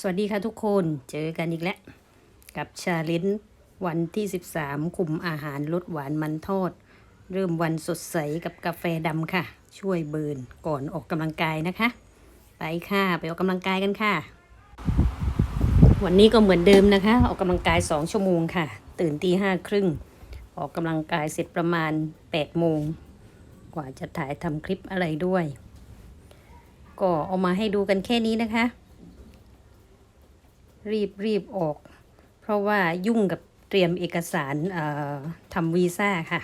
สวัสดีค่ะทุกคนเจอกันอีกแล้ว กับชาเลนวันที่ 13 คุมอาหารลดหวานมันทอด เริ่มวันสดใสกับกาแฟดำค่ะ ช่วยเบิร์นก่อนออกกำลังกายนะคะ ไปค่ะ ไปออกกำลังกายกันค่ะ วันนี้ก็เหมือนเดิมนะคะ ออกกำลังกาย 2 ชั่วโมงค่ะ ตื่นตีห้าครึ่งออกกำลังกายเสร็จประมาณ8โมงกว่าจะถ่ายทำคลิปอะไรด้วย ก็เอามาให้ดูกันแค่นี้นะคะ รีบรีบออก เพราะว่ายุ่งกับเตรียมเอกสารทำวีซ่าค่ะ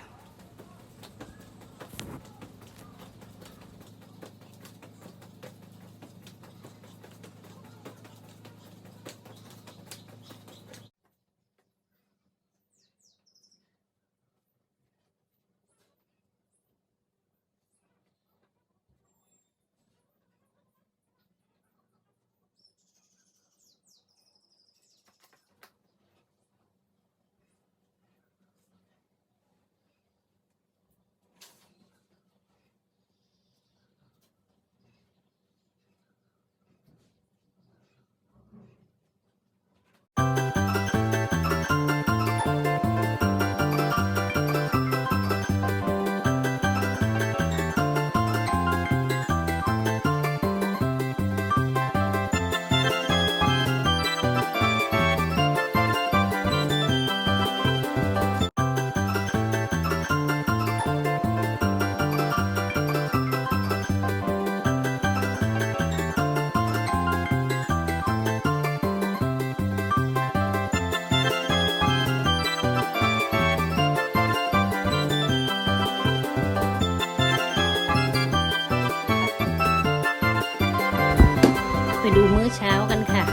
ดูมื้อเช้ากันค่ะ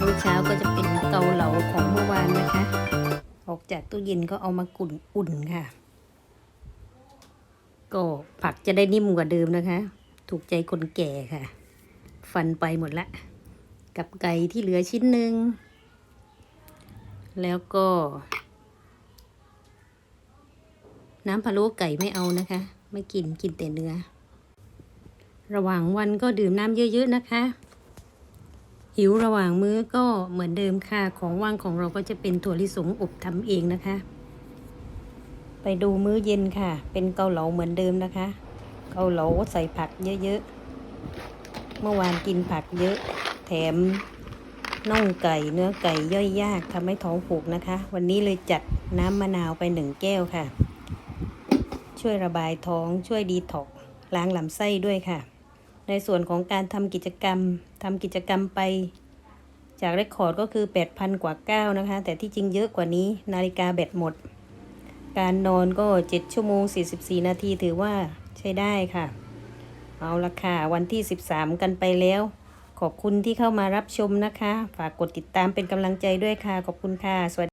มื้อเช้าก็จะเป็นเกาเหลาของเมื่อวานนะคะ ออกจากตู้เย็นก็เอามากุ่นอุ่นค่ะ ก็ผักจะได้นิ่มกว่าเดิมนะคะ ถูกใจคนแก่ค่ะ ฟันไปหมดละ กับไก่ที่เหลือชิ้นหนึ่ง แล้วก็ น้ำพะโล้ไก่ไม่เอานะคะ ไม่กินกินแต่เนื้อระหว่างวันก็ดื่มน้ำเยอะ ๆ นะคะ หิวระหว่างมื้อก็เหมือนเดิมค่ะ ของว่างของเราก็จะเป็นถั่วลิสงอบทำเองนะคะ ไปดูมื้อเย็นค่ะ เป็นเกาเหลาเหมือนเดิมนะคะ เกาเหลาใส่ผักเยอะๆ เมื่อวานกินผักเยอะ แถมน่องไก่เนื้อไก่ย่อยยากทำให้ท้องผูกนะคะ วันนี้เลยจัดน้ำมะนาวไปหนึ่งแก้วค่ะ ช่วยระบายท้องช่วยดีท็อกล้างลำไส้ด้วยค่ะ ในส่วนของการทำกิจกรรมทำกิจกรรมไป จากเรคคอร์ดก็คือ 8,000 กว่าก้าวนะคะ แต่ที่จริงเยอะกว่านี้นาฬิกาแบตหมด การนอนก็ 7 ชั่วโมง 44 นาทีถือว่าใช้ได้ค่ะ เอาละค่ะ วันที่ 13 กันไปแล้ว ขอบคุณที่เข้ามารับชมนะคะ ฝากกดติดตามเป็นกำลังใจด้วยค่ะ ขอบคุณค่ะสวัสดี